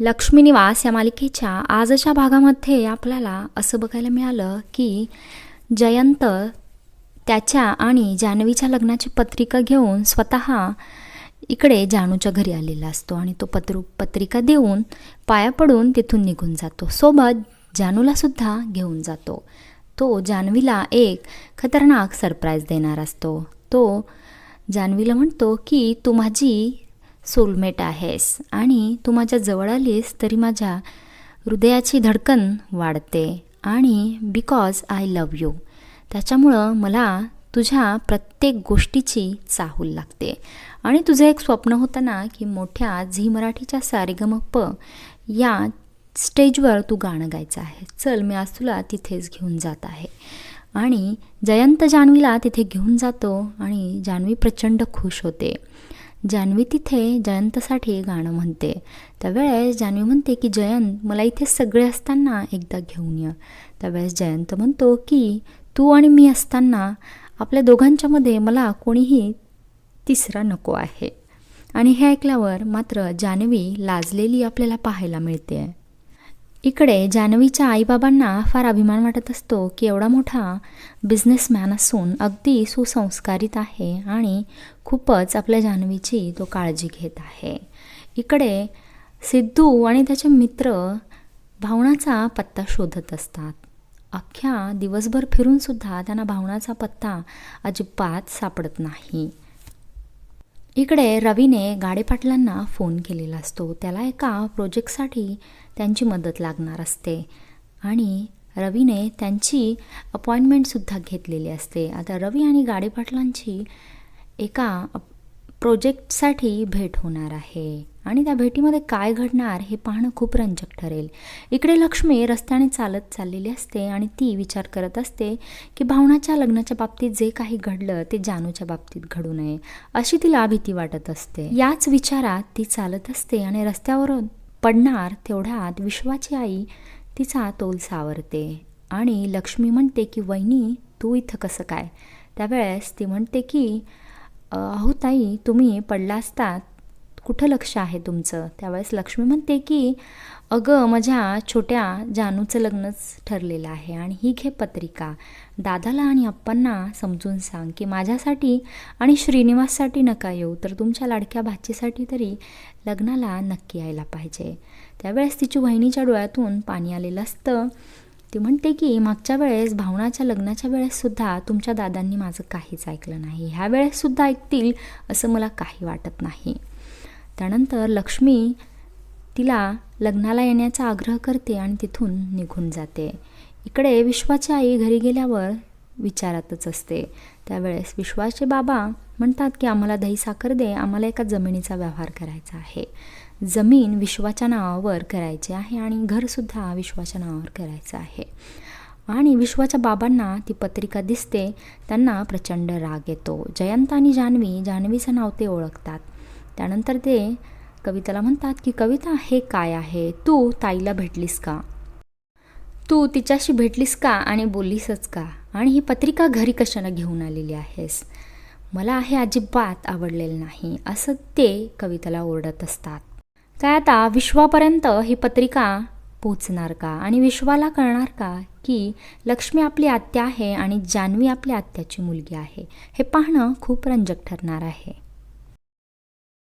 लक्ष्मी निवास या मालिकेच्या आजच्या भागामध्ये आपल्याला असं बघायला मिळालं की जयंत त्याच्या आणि जान्हवीच्या लग्नाची पत्रिका घेऊन स्वतः इकडे जानूच्या घरी आलेला असतो आणि तो पत्रू पत्रिका देऊन पाया पडून तिथून निघून जातो. सोबत जानूलासुद्धा घेऊन जातो. तो जान्हवीला एक खतरनाक सरप्राईज देणार असतो. तो जान्हवीला म्हणतो की तू माझी सोलमेट आहेस आणि तू माझ्या जवळ आलीस तरी माझ्या हृदयाची धडकन वाढते आणि बिकॉज आय लव यू त्याच्यामुळं मला तुझ्या प्रत्येक गोष्टीची चाहूल लागते. आणि तुझं एक स्वप्न होतं ना की मोठ्या झी मराठीच्या सारेगमप्प या स्टेजवर तू गाणं गायचं आहे. चल मी आज तुला तिथेच घेऊन जात आहे. आणि जयंत जान्हवीला तिथे घेऊन जातो आणि जान्हवी प्रचंड खुश होते. जान्हवी तिथे जयंतसाठी गाणं म्हणते. त्यावेळेस जान्हवी म्हणते की जयंत मला इथे सगळे असताना एकदा घेऊन ये. त्यावेळेस जयंत म्हणतो की तू आणि मी असताना आपल्या दोघांच्यामध्ये मला कोणीही तिसरा नको आहे. आणि हे ऐकल्यावर मात्र जान्हवी लाजलेली आपल्याला पाहायला मिळते. इकडे जान्हवीच्या आईबाबांना फार अभिमान वाटत असतो की एवढा मोठा बिझनेसमॅन असून अगदी सुसंस्कारित आहे आणि खूपच आपल्या जान्हवीची तो काळजी घेत आहे. इकडे सिद्धू आणि त्याचे मित्र भावनाचा पत्ता शोधत असतात. अख्ख्या दिवसभर फिरूनसुद्धा त्यांना भावनाचा पत्ता अजिबात सापडत नाही. इकडे रवीने गाडेपाटलांना फोन केलेला असतो. त्याला एका प्रोजेक्टसाठी त्यांची मदत लागणार असते आणि रवीने त्यांची अपॉइंटमेंटसुद्धा घेतलेली असते. आता रवी आणि गाडेपाटलांची एका प्रोजेक्टसाठी भेट होणार आहे. आणि त्या भेटीमध्ये काय घडणार हे पाहणं खूप रंजक ठरेल. इकडे लक्ष्मी रस्त्याने चालत चाललेली असते आणि ती विचार करत असते की भावनाच्या लग्नाच्या बाबतीत जे काही घडलं ते जानूच्या बाबतीत घडू नये अशी तिला भीती वाटत असते. याच विचारात ती चालत असते आणि रस्त्यावरून पडणार तेवढ्यात विश्वाची आई तिचा तोल सावरते आणि लक्ष्मी म्हणते की वहिनी तू इथं कसं काय? त्यावेळेस ती म्हणते की अहो ताई तुम्ही पडला असतात कुठं लक्ष आहे तुमचं? त्यावेळेस लक्ष्मी म्हणते की अगं माझ्या छोट्या जानूचं लग्नच ठरलेलं आहे आणि ही घे पत्रिका. दादाला आणि अप्पांना समजून सांग की माझ्यासाठी आणि श्रीनिवाससाठी नका येऊ तर तुमच्या लाडक्या भाचीसाठी तरी लग्नाला नक्की यायला पाहिजे. त्यावेळेस तिची वहिनीच्या डोळ्यातून पाणी आलेलं असतं. ती म्हणते की मागच्या वेळेस भावनाच्या लग्नाच्या वेळेससुद्धा तुमच्या दादांनी माझं काहीच ऐकलं नाही. ह्या वेळेससुद्धा ऐकतील असं मला काही वाटत नाही. त्यानंतर लक्ष्मी तिला लग्नाला येण्याचा आग्रह करते आणि तिथून निघून जाते. इकडे विश्वाची आई घरी गेल्यावर विचारातच असते. त्यावेळेस विश्वाचे बाबा म्हणतात की आम्हाला दही साखर दे आम्हाला एका जमिनीचा व्यवहार करायचा आहे. जमीन विश्वाच्या नावावर करायची आहे आणि घरसुद्धा विश्वाच्या नावावर करायचं आहे. आणि विश्वाच्या बाबांना ती पत्रिका दिसते त्यांना प्रचंड राग येतो. जयंत आणि जान्हवी जान्हवीचं नाव ते ओळखतात. त्यानंतर ते कविताला म्हणतात की कविता हे काय आहे? तू ताईला भेटलीस का? तू तिच्याशी भेटलीस का आणि बोललीसच का? आणि ही पत्रिका घरी कशाला घेऊन आलेली आहेस? मला हे अजिबात आवडलेलं नाही असं ते कविताला ओरडत असतात. काय आता विश्वापर्यंत ही पत्रिका पोचणार का? आणि विश्वाला कळणार का की लक्ष्मी आपली आत्या आहे आणि जान्हवी आपल्या आत्याची मुलगी आहे? हे पाहणं खूप रंजक ठरणार आहे.